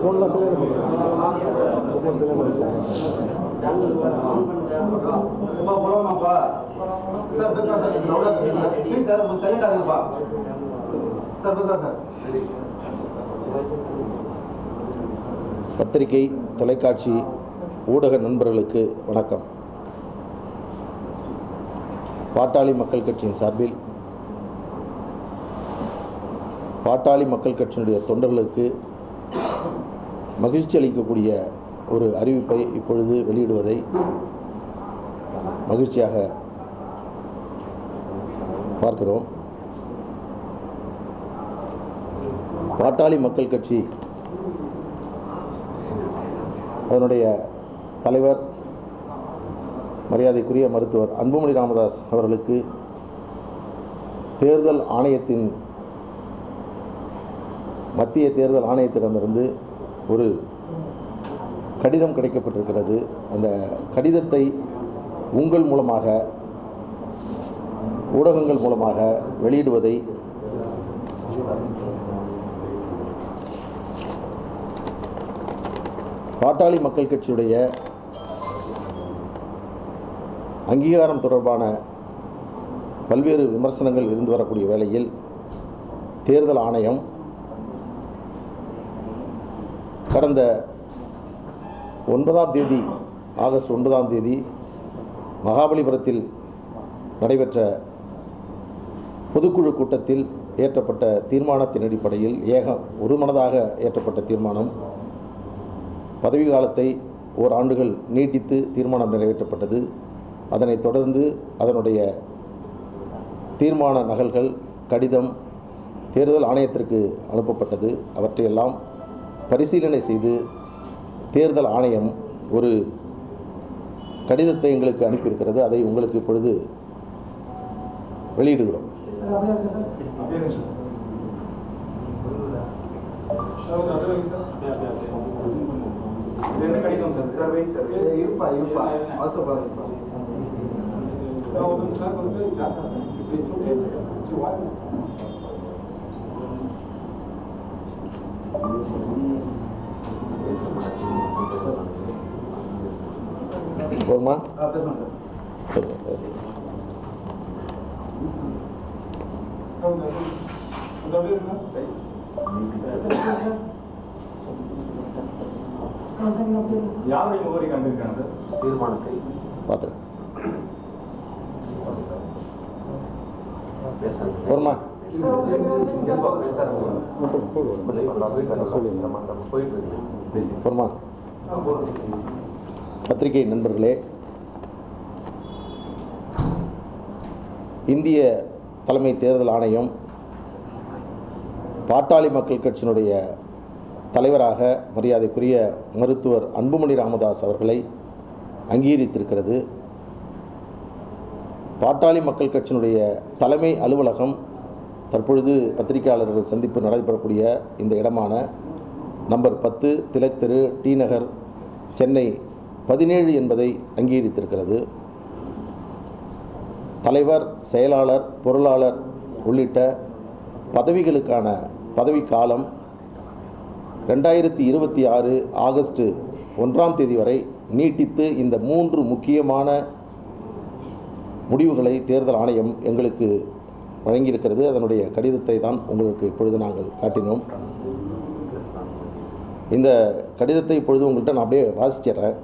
ஃபோன்லாம் சில சும்மா சார் பேசலாம் சார் பேசுங்க சார் ப்ளீஸ் சார் கொஞ்சம் சைலண்ட் சார் பேசலாம் சார் பத்திரிகை தொலைக்காட்சி ஊடக நண்பர்களுக்கு வணக்கம். பாட்டாளி மக்கள் கட்சியின் சார்பில் பாட்டாளி மக்கள் கட்சியினுடைய தொண்டர்களுக்கு மகிழ்ச்சி அளிக்கக்கூடிய ஒரு அறிவிப்பை இப்பொழுது வெளியிடுவதை மகிழ்ச்சியாக பார்க்கிறோம். பாட்டாளி மக்கள் கட்சி அதனுடைய தலைவர் மரியாதைக்குரிய மருத்துவர் அன்புமணி ராமதாஸ் அவர்களுக்கு தேர்தல் ஆணையத்தின் மத்திய தேர்தல் ஆணையத்திடமிருந்து ஒரு கடிதம் கிடைக்கப்பட்டிருக்கிறது. அந்த கடிதத்தை உங்கள் மூலமாக ஊடகங்கள் மூலமாக வெளியிடுவதை பாட்டாளி மக்கள் கட்சியுடைய அங்கீகாரம் தொடர்பான பல்வேறு விமர்சனங்கள் இருந்து வரக்கூடிய வேளையில் தேர்தல் ஆணையம் கடந்த ஒன்பதாம் தேதி ஆகஸ்ட் ஒன்பதாம் தேதி மகாபலிபுரத்தில் நடைபெற்ற பொதுக்குழு கூட்டத்தில் ஏற்றப்பட்ட தீர்மானத்தின் அடிப்படையில் ஏக ஒருமனதாக ஏற்றப்பட்ட தீர்மானம் பதவி காலத்தை ஓர் ஆண்டுகள் நீட்டித்து தீர்மானம் நிறைவேற்றப்பட்டது. அதனைத் தொடர்ந்து அதனுடைய தீர்மான நகல்கள் கடிதம் தேர்தல் ஆணையத்திற்கு அனுப்பப்பட்டது. அவற்றையெல்லாம் பரிசீலனை செய்து தேர்தல் ஆணையம் ஒரு கடிதத்தை எங்களுக்கு அனுப்பியிருக்கிறது. அதை உங்களுக்கு இப்பொழுது வெளியிடுகிறோம். என்ன கடிதம் சார்? Sir wait sir. இருப்பா இருப்பா. அவசரப்படாதீங்கப்பா சார் யாருடைய முகவரி கண்டிருக்காங்க சார் தீர்மானத்தை பார்த்துருக்கேன் வருமா வருமா பத்திரிகை நண்பர்களே இந்திய தலைமை தேர்தல் ஆணையம் பாட்டாளி மக்கள் கட்சியினுடைய தலைவராக மரியாதைக்குரிய மருத்துவர் அன்புமணி ராமதாஸ் அவர்களை அங்கீகரித்திருக்கிறது. பாட்டாளி மக்கள் கட்சியினுடைய தலைமை அலுவலகம் தற்பொழுது பத்திரிகையாளர்கள் சந்திப்பு நடைபெறக்கூடிய இந்த இடமான நம்பர் பத்து திலக் தெரு டி நகர் சென்னை பதினேழு என்பதை அங்கீகரித்திருக்கிறது. தலைவர் செயலாளர் பொருளாளர் உள்ளிட்ட பதவிகளுக்கான பதவிக்காலம் காலம் ரெண்டாயிரத்தி இருபத்தி ஆறு ஆகஸ்ட் ஒன்றாம் தேதி வரை நீட்டித்து இந்த மூன்று முக்கியமான முடிவுகளை தேர்தல் ஆணையம் எங்களுக்கு வழங்கியிருக்கிறது. அதனுடைய கடிதத்தை தான் உங்களுக்கு இப்பொழுது நாங்கள் காட்டினோம். இந்த கடிதத்தை இப்பொழுது உங்கள்கிட்ட நான் அப்படியே வாசிச்சிடுறேன்.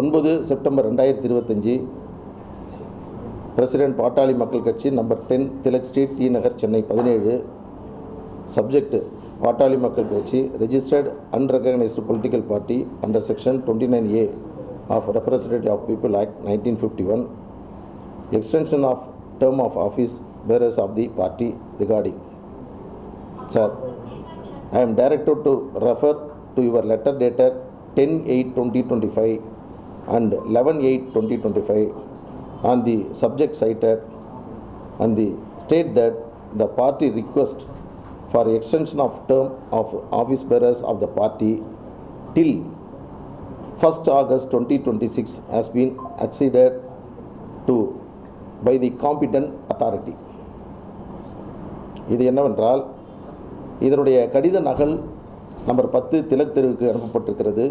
ஒன்பது செப்டம்பர் ரெண்டாயிரத்தி இருபத்தஞ்சி president Pattali Makkal Katchi number ten Tilak street T Nagar Chennai பதினேழு subject Pattali Makkal Katchi registered unrecognised political party under section twenty nine A. of Representative of People Act 1951, extension of term of office bearers of the party regarding. Sir, I am directed to refer to your letter dated 10 8 2025 and 11 8 2025 on the subject cited and the state that the party request for extension of term of office bearers of the party till 1st August 2026 has been acceded to by the competent authority இது என்னவென்றால் இதனுடைய கடித நகல் number பத்து திலக் தெருவுக்கு அனுப்பப்பட்டிருக்கிறது.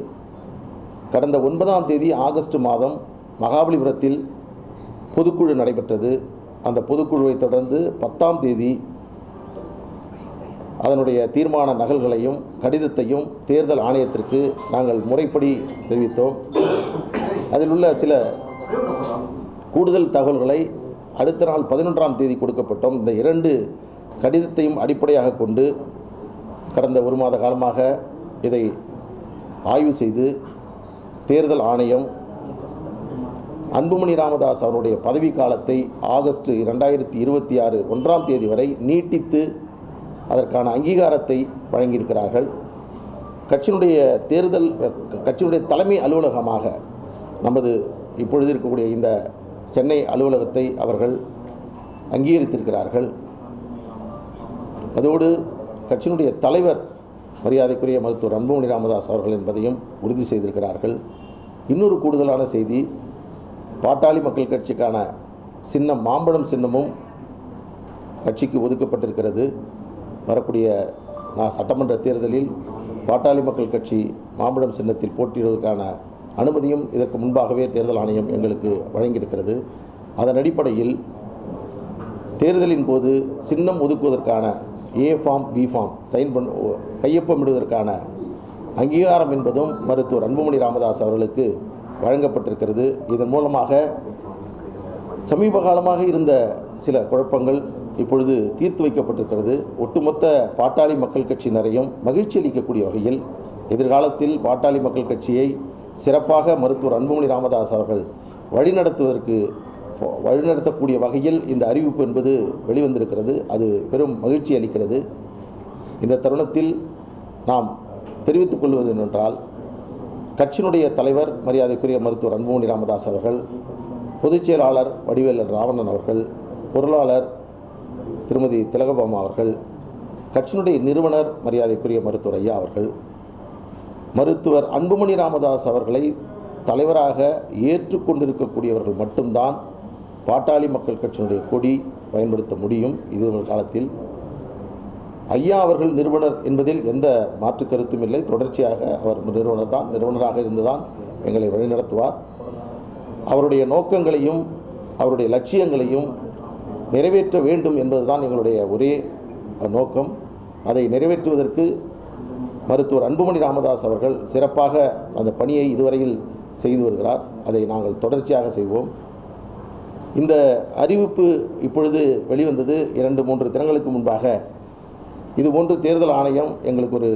கடந்த ஒன்பதாம் தேதி ஆகஸ்ட் மாதம் மகாபலிபுரத்தில் பொதுக்குழு நடைபெற்றது. அந்த பொதுக்குழுவை தொடர்ந்து பத்தாம் தேதி அதனுடைய தீர்மான நகல்களையும் கடிதத்தையும் தேர்தல் ஆணையத்திற்கு நாங்கள் முறைப்படி தெரிவித்தோம். அதில் உள்ள சில கூடுதல் தகவல்களை அடுத்த நாள் பதினொன்றாம் தேதி கொடுக்கப்பட்டோம். இந்த இரண்டு கடிதத்தையும் அடிப்படையாக கொண்டு கடந்த ஒரு மாத காலமாக இதை ஆய்வு செய்து தேர்தல் ஆணையம் அன்புமணி ராமதாஸ் அவருடைய பதவி காலத்தை ஆகஸ்ட் இரண்டாயிரத்தி இருபத்தி ஆறு ஒன்றாம் தேதி வரை நீட்டித்து அதற்கான அங்கீகாரத்தை வழங்கியிருக்கிறார்கள். கட்சியினுடைய தேர்தல் கட்சியினுடைய தலைமை அலுவலகமாக நமது இப்பொழுது இருக்கக்கூடிய இந்த சென்னை அலுவலகத்தை அவர்கள் அங்கீகரித்திருக்கிறார்கள். அதோடு கட்சியினுடைய தலைவர் மரியாதைக்குரிய மருத்துவர் அன்புமணி ராமதாஸ் அவர்கள் என்பதையும் உறுதி செய்திருக்கிறார்கள். இன்னொரு கூடுதலான செய்தி பாட்டாளி மக்கள் கட்சிக்கான சின்னம் மாம்பழம் சின்னமும் கட்சிக்கு ஒதுக்கப்பட்டிருக்கிறது. வரக்கூடிய நான் சட்டமன்ற தேர்தலில் பாட்டாளி மக்கள் கட்சி மாம்பழம் சின்னத்தில் போட்டியிடுவதற்கான அனுமதியும் இதற்கு முன்பாகவே தேர்தல் ஆணையம் எங்களுக்கு வழங்கியிருக்கிறது. அதன் அடிப்படையில் தேர்தலின் போது சின்னம் ஒதுக்குவதற்கான A form B form sign பண்ண கையொப்பமிடுவதற்கான அங்கீகாரம் என்பதும் மருத்துவர் அன்புமணி ராமதாஸ் அவர்களுக்கு வழங்கப்பட்டிருக்கிறது. இதன் மூலமாக சமீப காலமாக இருந்த சில குழப்பங்கள் இப்பொழுது தீர்த்து வைக்கப்பட்டிருக்கிறது. ஒட்டுமொத்த பாட்டாளி மக்கள் கட்சியினரையும் மகிழ்ச்சி அளிக்கக்கூடிய வகையில் எதிர்காலத்தில் பாட்டாளி மக்கள் கட்சியை சிறப்பாக மருத்துவர் அன்புமணி ராமதாஸ் அவர்கள் வழிநடத்துவதற்கு வழிநடத்தக்கூடிய வகையில் இந்த அறிவிப்பு என்பது வெளிவந்திருக்கிறது. அது பெரும் மகிழ்ச்சி அளிக்கிறது. இந்த தருணத்தில் நாம் தெரிவித்துக் கொள்வது என்னென்றால் கட்சியினுடைய தலைவர் மரியாதைக்குரிய மருத்துவர் அன்புமணி ராமதாஸ் அவர்கள் பொதுச் செயலாளர் வடிவேலன் ராவணன் அவர்கள் பொருளாளர் திருமதி திலகபாமா அவர்கள் கட்சியினுடைய நிறுவனர் மரியாதைக்குரிய மருத்துவர் ஐயா அவர்கள் மருத்துவர் அன்புமணி ராமதாஸ் அவர்களை தலைவராக ஏற்றுக்கொண்டிருக்கக்கூடியவர்கள் மட்டும்தான் பாட்டாளி மக்கள் கட்சியினுடைய கொடி பயன்படுத்த முடியும். இது ஒரு காலத்தில் ஐயா அவர்கள் நிறுவனர் என்பதில் எந்த மாற்று கருத்தும் இல்லை. தொடர்ச்சியாக அவர் நிறுவனர் தான் நிறுவனராக இருந்துதான் எங்களை வழிநடத்துவார். அவருடைய நோக்கங்களையும் அவருடைய லட்சியங்களையும் நிறைவேற்ற வேண்டும் என்பதுதான் எங்களுடைய ஒரே நோக்கம். அதை நிறைவேற்றுவதற்கு மருத்துவர் அன்புமணி ராமதாஸ் அவர்கள் சிறப்பாக அந்த பணியை இதுவரையில் செய்து வருகிறார். அதை நாங்கள் தொடர்ச்சியாக செய்வோம். இந்த அறிவிப்பு இப்பொழுது வெளிவந்தது இரண்டு மூன்று தினங்களுக்கு முன்பாக. இதுபோன்று தேர்தல் ஆணையம் எங்களுக்கு ஒரு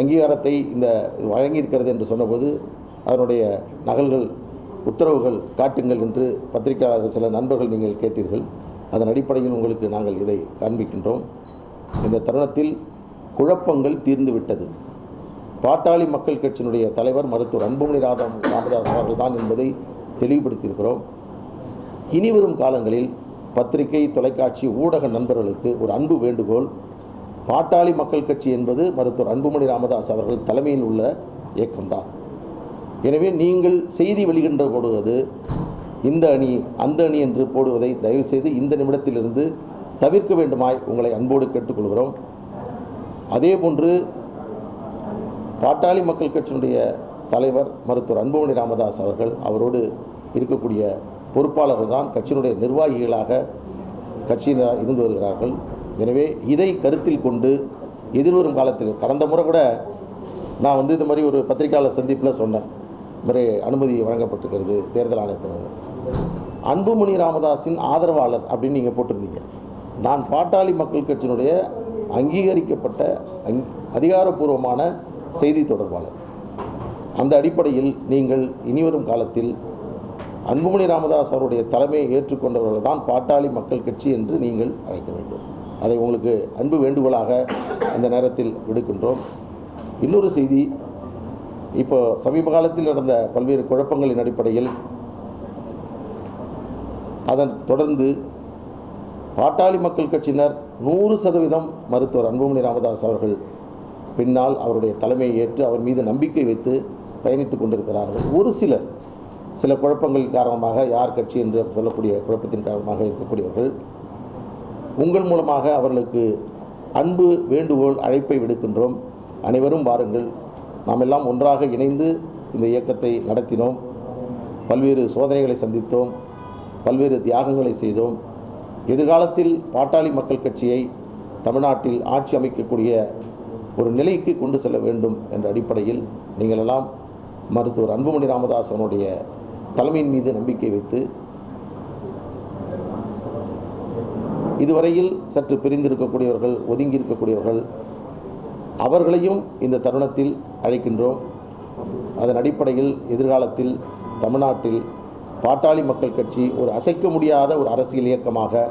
அங்கீகாரத்தை இந்த இது வழங்கியிருக்கிறது என்று சொன்னபோது அதனுடைய நகல்கள் உத்தரவுகள் காட்டுங்கள் என்று பத்திரிகையாளர் சில நண்பர்கள் நீங்கள் கேட்டீர்கள். அதன் அடிப்படையில் உங்களுக்கு நாங்கள் இதை காண்பிக்கின்றோம். இந்த தருணத்தில் குழப்பங்கள் தீர்ந்துவிட்டது பாட்டாளி மக்கள் கட்சியினுடைய தலைவர் மருத்துவர் அன்புமணி ராதம் ராமதாஸ் அவர்கள் தான் என்பதை தெளிவுபடுத்தியிருக்கிறோம். இனிவரும் காலங்களில் பத்திரிகை தொலைக்காட்சி ஊடக நண்பர்களுக்கு ஒரு அன்பு வேண்டுகோள். பாட்டாளி மக்கள் கட்சி என்பது மருத்துவர் அன்புமணி ராமதாஸ் அவர்கள் தலைமையில் உள்ள இயக்கம்தான். எனவே நீங்கள் செய்தி வெளியின்ற போடுவது இந்த அணி அந்த அணி என்று போடுவதை தயவுசெய்து இந்த நிமிடத்திலிருந்து தவிர்க்க வேண்டுமாய் உங்களை அன்போடு கேட்டுக்கொள்கிறோம். அதே போன்று பாட்டாளி மக்கள் கட்சியினுடைய தலைவர் மருத்துவர் அன்புமணி ராமதாஸ் அவர்கள் அவரோடு இருக்கக்கூடிய பொறுப்பாளர்கள் தான் கட்சியினுடைய நிர்வாகிகளாக கட்சியினர் இருந்து வருகிறார்கள். எனவே இதை கருத்தில் கொண்டு எதிர்வரும் காலத்தில் கடந்த முறை கூட நான் வந்து இந்த மாதிரி ஒரு பத்திரிகையாளர் சந்திப்பில் சொன்னேன். இந்த மாதிரி அனுமதி வழங்கப்பட்டிருக்கிறது தேர்தல் ஆணையத்தினர் அன்புமணி ராமதாஸின் ஆதரவாளர் அப்படின்னு நீங்கள் போட்டிருந்தீங்க. நான் பாட்டாளி மக்கள் கட்சியினுடைய அங்கீகரிக்கப்பட்ட அங் அதிகாரப்பூர்வமான செய்தி தொடர்பாளர். அந்த அடிப்படையில் நீங்கள் இனிவரும் காலத்தில் அன்புமணி ராமதாஸ் அவருடைய தலைமையை ஏற்றுக்கொண்டவர்கள் தான் பாட்டாளி மக்கள் கட்சி என்று நீங்கள் அழைக்க வேண்டும். அதை உங்களுக்கு அன்பு வேண்டுகோளாக அந்த நேரத்தில் விடுக்கின்றோம். இன்னொரு செய்தி இப்போ சமீப காலத்தில் நடந்த பல்வேறு குழப்பங்களின் அடிப்படையில் அதன் தொடர்ந்து பாட்டாளி மக்கள் கட்சியினர் நூறு சதவீதம் மருத்துவர் அன்புமணி ராமதாஸ் அவர்கள் பின்னால் அவருடைய தலைமையை ஏற்று அவர் மீது நம்பிக்கை வைத்து பயணித்து கொண்டிருக்கிறார்கள். ஒரு சிலர் சில குழப்பங்கள் காரணமாக யார் கட்சி என்று சொல்லக்கூடிய குழப்பத்தின் காரணமாக இருக்கக்கூடியவர்கள் உங்கள் மூலமாக அவர்களுக்கு அன்பு வேண்டுகோள் அழைப்பை விடுக்கின்றோம். அனைவரும் வாருங்கள். நாம் எல்லாம் ஒன்றாக இணைந்து இந்த இயக்கத்தை நடத்தினோம். பல்வேறு சோதனைகளை சந்தித்தோம். பல்வேறு தியாகங்களை செய்தோம். எதிர்காலத்தில் பாட்டாளி மக்கள் கட்சியை தமிழ்நாட்டில் ஆட்சி அமைக்கக்கூடிய ஒரு நிலைக்கு கொண்டு செல்ல வேண்டும் என்ற அடிப்படையில் நீங்கள் எல்லாம் மருத்துவர் அன்புமணி ராமதாஸ் அவனுடைய தலைமையின் மீது நம்பிக்கை வைத்து இதுவரையில் சற்று பிரிந்திருக்கக்கூடியவர்கள் ஒதுங்கி இருக்கக்கூடியவர்கள் அவர்களையும் இந்த தருணத்தில் அழைக்கின்றோம். அதன் அடிப்படையில் எதிர்காலத்தில் தமிழ்நாட்டில் பாட்டாளி மக்கள் கட்சி ஒரு அசைக்க முடியாத ஒரு அரசியல் இயக்கமாக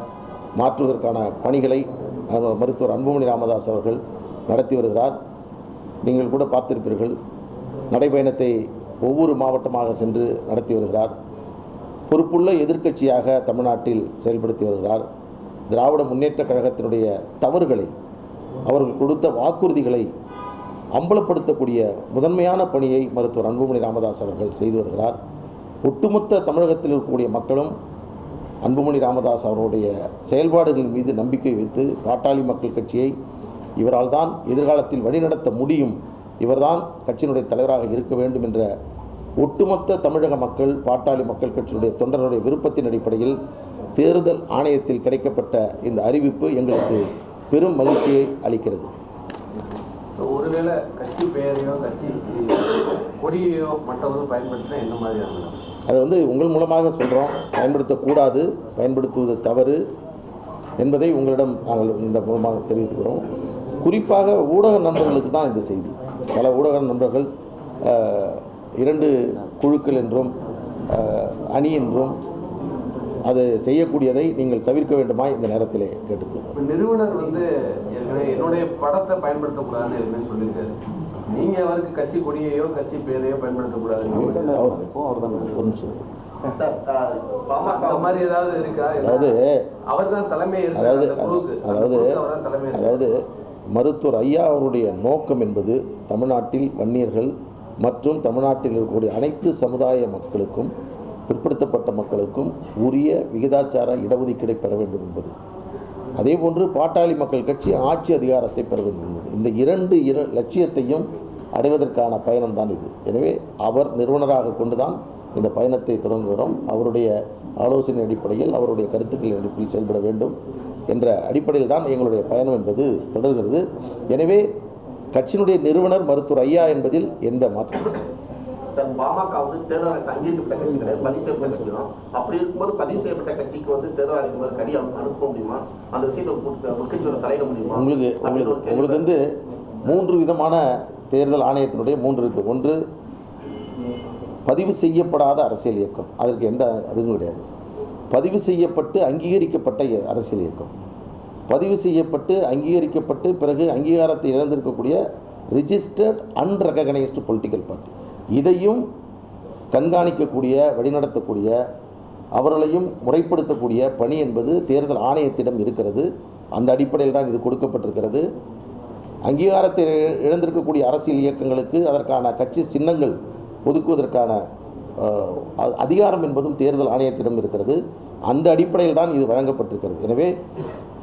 மாற்றுவதற்கான பணிகளை மருத்துவர் அன்புமணி ராமதாஸ் அவர்கள் நடத்தி வருகிறார். நீங்கள் கூட பார்த்திருப்பீர்கள். நடைபயணத்தை ஒவ்வொரு மாவட்டமாக சென்று நடத்தி வருகிறார். பொறுப்புள்ள எதிர்க்கட்சியாக தமிழ்நாட்டில் செயல்படுத்தி வருகிறார். திராவிட முன்னேற்றக் கழகத்தினுடைய தவறுகளை அவர்கள் கொடுத்த வாக்குறுதிகளை அம்பலப்படுத்தக்கூடிய முதன்மையான பணியை மருத்துவர் அன்புமணி ராமதாஸ் அவர்கள் செய்து வருகிறார். ஒட்டுமொத்த தமிழகத்தில் இருக்கக்கூடிய மக்களும் அன்புமணி ராமதாஸ் அவருடைய செயல்பாடுகளின் மீது நம்பிக்கை வைத்து பாட்டாளி மக்கள் கட்சியை இவரால் தான் எதிர்காலத்தில் வழிநடத்த முடியும் இவர்தான் கட்சியினுடைய தலைவராக இருக்க வேண்டும் என்ற ஒட்டுமொத்த தமிழக மக்கள் பாட்டாளி மக்கள் கட்சியினுடைய தொண்டர்களுடைய விருப்பத்தின் அடிப்படையில் தேர்தல் ஆணையத்தில் கிடைக்கப்பட்ட இந்த அறிவிப்பு எங்களுக்கு பெரும் மகிழ்ச்சியை அளிக்கிறது. ஒருவேளை கட்சி பெயரையோ கட்சி கொடியையோ மற்றவர்கள் பயன்படுத்தினா என்ன மாதிரியான அதை வந்து உங்கள் மூலமாக சொல்கிறோம் பயன்படுத்தக்கூடாது. பயன்படுத்துவது தவறு என்பதை உங்களிடம் நாங்கள் இந்த மூலமாக தெரிவித்துக்கிறோம். குறிப்பாக ஊடக நண்பர்களுக்கு தான் இந்த செய்தி. பல ஊடக நண்பர்கள் இரண்டு குழுக்கள் என்றும் அணி என்றும் அது செய்யக்கூடியதை நீங்கள் தவிர்க்க வேண்டுமா இந்த நேரத்திலே கேட்டுக்கொள்கிறோம். நிறுவனர் வந்து என்னுடைய படத்தை பயன்படுத்தக்கூடாதுன்னு சொல்லியிருக்காரு. நீங்க அவருக்கு கட்சி கொடியையோ கட்சி பேரையோ பயன்படுத்தக்கூடாதுன்னு அவர் ஒரு நிமிஷம். அதாவது அவர் தான் தலைமை அதாவது அதாவது. அதாவது மருத்துவர் ஐயா அவருடைய நோக்கம் என்பது தமிழ்நாட்டில் வன்னியர்கள் மற்றும் தமிழ்நாட்டில் இருக்கக்கூடிய அனைத்து சமுதாய மக்களுக்கும் பிற்படுத்தப்பட்ட மக்களுக்கும் உரிய விகிதாச்சார இடஒதுக்கீடை பெற வேண்டும் என்பது. அதே போன்று பாட்டாளி மக்கள் கட்சி ஆட்சி அதிகாரத்தை பெற வேண்டும் இந்த இரண்டு இர லட்சியத்தையும் அடைவதற்கான பயணம்தான் இது. எனவே அவர் நிறுவனராக கொண்டுதான் இந்த பயணத்தை தொடங்குகிறோம். அவருடைய ஆலோசனை அடிப்படையில் அவருடைய கருத்துக்களின் அடிப்படையில் செயல்பட வேண்டும் என்ற அடிப்படையில் தான் எங்களுடைய பயணம் என்பது தொடர்கிறது. எனவே கட்சியினுடைய நிறுவனர் மருத்துவர் ஐயா என்பதில் எந்த மாற்றம் சார் பாமக வந்து தேர்தல் ஆணையத்துக்கு அங்கீகரிக்கப்பட்ட கட்சி கிடையாது. பதிவு செய்யப்பட்ட கட்சி தான் அப்படி இருக்கும்போது பதிவு செய்யப்பட்ட கட்சிக்கு வந்து தேர்தல் ஆணையத்துக்கு மேல கடி அனு- அனுப்ப முடியுமா? அந்த விஷயத்தை உட்க- உட்கட்சியோட தலையிட முடியுமா? உங்களுக்கு உங்களுக்கு உங்களுக்கு வந்து மூன்று விதமான தேர்தல் ஆணையத்தினுடைய மூன்று இருக்குது ஒன்று பதிவு செய்யப்படாத அரசியல் இயக்கம். அதற்கு எந்த அதுவும் கிடையாது. பதிவு செய்யப்பட்டு அங்கீகரிக்கப்பட்ட அரசியல் இயக்கம். பதிவு செய்யப்பட்டு அங்கீகரிக்கப்பட்டு பிறகு அங்கீகாரத்தை இழந்திருக்கக்கூடிய ரிஜிஸ்டர்ட் அன்ரெகனைஸ்டு பொலிட்டிக்கல் பார்ட்டி இதையும் கண்காணிக்கக்கூடிய வழிநடத்தக்கூடிய அவர்களையும் முறைப்படுத்தக்கூடிய பணி என்பது தேர்தல் ஆணையத்திடம் இருக்கிறது. அந்த அடிப்படையில் தான் இது கொடுக்கப்பட்டிருக்கிறது. அங்கீகாரத்தை இழந்திருக்கக்கூடிய அரசியல் இயக்கங்களுக்கு அதற்கான கட்சி சின்னங்கள் ஒதுக்குவதற்கான அ- அதிகாரம் என்பதும் தேர்தல் ஆணையத்திடம் இருக்கிறது. அந்த அடிப்படையில் தான் இது வழங்கப்பட்டிருக்கிறது. எனவே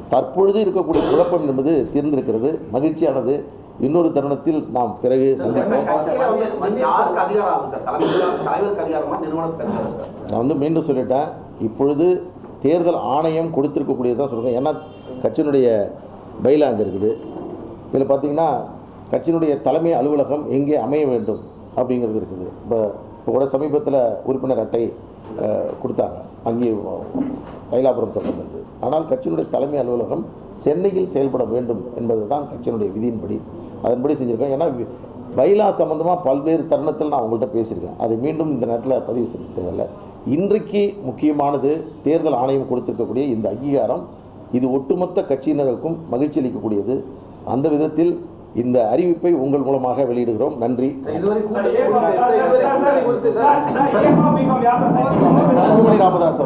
தற்பொழுது இருக்கக்கூடிய குழப்பம் என்பது தீர்ந்திருக்கிறது. மகிழ்ச்சியானது. இன்னொரு தருணத்தில் நாம் பிறகு சந்திப்போம். நான் வந்து மீண்டும் சொல்லிட்டேன். இப்பொழுது தேர்தல் ஆணையம் கொடுத்திருக்கக்கூடியது தான் சொல்கிறேன் ஏன்னா கட்சியினுடைய பைலா அங்கே இருக்குது. இதில் பார்த்தீங்கன்னா கட்சியினுடைய தலைமை அலுவலகம் எங்கே அமைய வேண்டும் அப்படிங்கிறது இருக்குது. இப்போ இப்போ கூட சமீபத்தில் உறுப்பினர் அட்டை கொடுத்தாங்க. அங்கேயும் தைலாபுரம் தொடர்ந்து இருந்தது ஆனால் கட்சியினுடைய தலைமை அலுவலகம் சென்னையில் செயல்பட வேண்டும் என்பது தான் கட்சியினுடைய விதியின்படி. அதன்படி செஞ்சுருக்கோம். ஏன்னா பைலா சம்பந்தமாக பல்வேறு தருணத்தில் நான் உங்கள்கிட்ட பேசியிருக்கேன் அதை மீண்டும் இந்த நேரத்தில் பதிவு செய்ய தேவையில்லை இன்றைக்கு முக்கியமானது தேர்தல் ஆணையம் கொடுத்திருக்கக்கூடிய இந்த அங்கீகாரம் இது ஒட்டுமொத்த கட்சியினருக்கும் மகிழ்ச்சி அளிக்கக்கூடியது அந்த விதத்தில் இந்த அறிவிப்பை உங்கள் மூலமாக வெளியிடுகிறோம் நன்றி அன்புமணி ராமதாஸ்